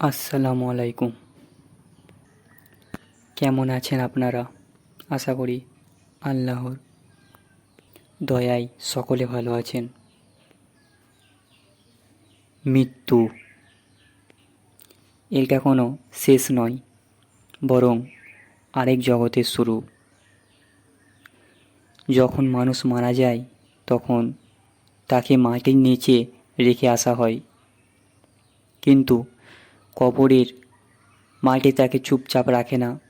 আসসালামু আলাইকুম। কেমন আছেন আপনারা? আশা করি আল্লাহর দয়ায় সকলে ভালো আছেন। মৃত্যু এটা কোনো শেষ নয়, বরং আরেক জগতের শুরু। যখন মানুষ মারা যায়, তখন তাকে মাটির নিচে রেখে আসা হয়। কিন্তু কবরের মাটি তাকে চুপচাপ রাখে না।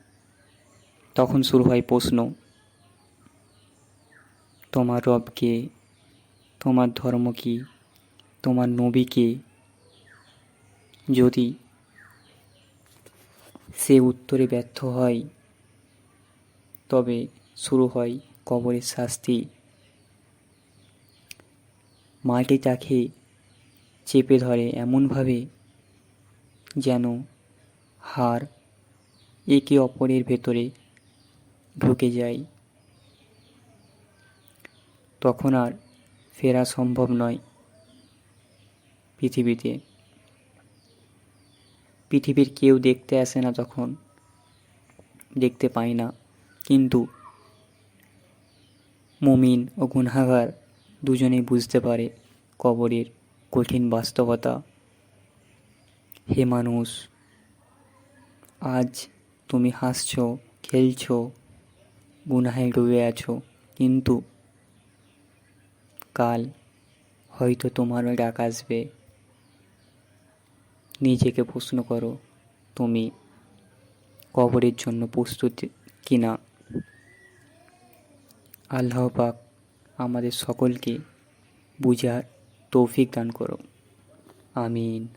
তখন শুরু হয় প্রশ্ন, তোমার রব কে? তোমার ধর্ম কি? তোমার নবী কে? যদি সে উত্তরে ব্যর্থ হয়, তবে শুরু হয় কবরের শাস্তি। মাটি তাকে চেপে ধরে এমনভাবে যেন হাড় একে অপরের ভেতরে ঢুকে যায়। তখন আর ফেরা সম্ভব নয় পৃথিবীতে। পৃথিবীর কেউ দেখতে আসে না তখন, দেখতে পায় না। কিন্তু মুমিন ও গুনাগার দুজনেই বুঝতে পারে কবরের কঠিন বাস্তবতা। হে মানুষ, আজ তুমি হাসছো, খেলছো, গুনাহে ডুবে আছো, কিন্তু কাল হয়তো তোমারও ডাক আসবে। নিজেকে প্রশ্ন করো, তুমি কবরের জন্য প্রস্তুত কিনা? আল্লাহ পাক আমাদের সকলকে বুঝার তৌফিক দান করো। আমিন।